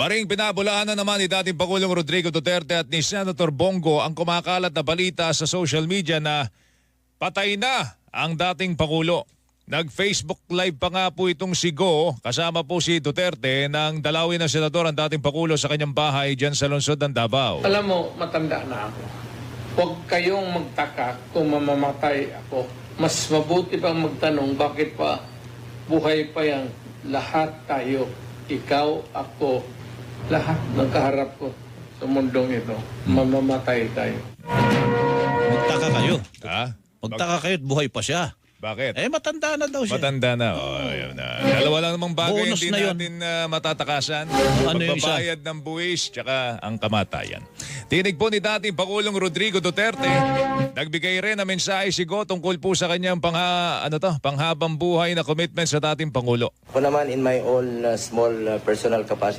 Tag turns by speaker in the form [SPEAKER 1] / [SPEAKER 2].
[SPEAKER 1] Maring pinabulaan na naman ni dating Pangulong Rodrigo Duterte at ni Senator Bongo ang kumakalat na balita sa social media na patay na ang dating Pangulo. Nag-Facebook live pa nga po itong si Go, kasama po si Duterte, nang dalawin ng senador ang dating Pangulo sa kanyang bahay dyan sa lungsod ng Davao.
[SPEAKER 2] Alam mo, matanda na ako. Huwag kayong magtaka kung mamamatay ako. Mas mabuti pang magtanong bakit pa buhay pa yang lahat tayo. Ikaw, ako, lahat ng kaharap ko sa mundong ito. Mamamatay tayo.
[SPEAKER 3] Magtaka kayo.
[SPEAKER 1] Ha?
[SPEAKER 3] Magtaka kayo at buhay pa siya.
[SPEAKER 1] Bakit?
[SPEAKER 3] Eh, matanda na daw siya.
[SPEAKER 1] Matanda na. Oh, ayun na. Dalawa lang namang bagay
[SPEAKER 3] Bonus
[SPEAKER 1] hindi
[SPEAKER 3] na yun.
[SPEAKER 1] natin ah, matatakasan.
[SPEAKER 3] Ano yung isa?
[SPEAKER 1] Pagbabayad ng buwis tsaka ang kamatayan. Tinig po ni dating Pangulong Rodrigo Duterte, nagbigay rin na mensahe si Go tungkol po sa kanyang pangha, ano to, panghabang buhay na commitment sa dating Pangulo.
[SPEAKER 4] Ako naman in my own uh, small uh, personal capacity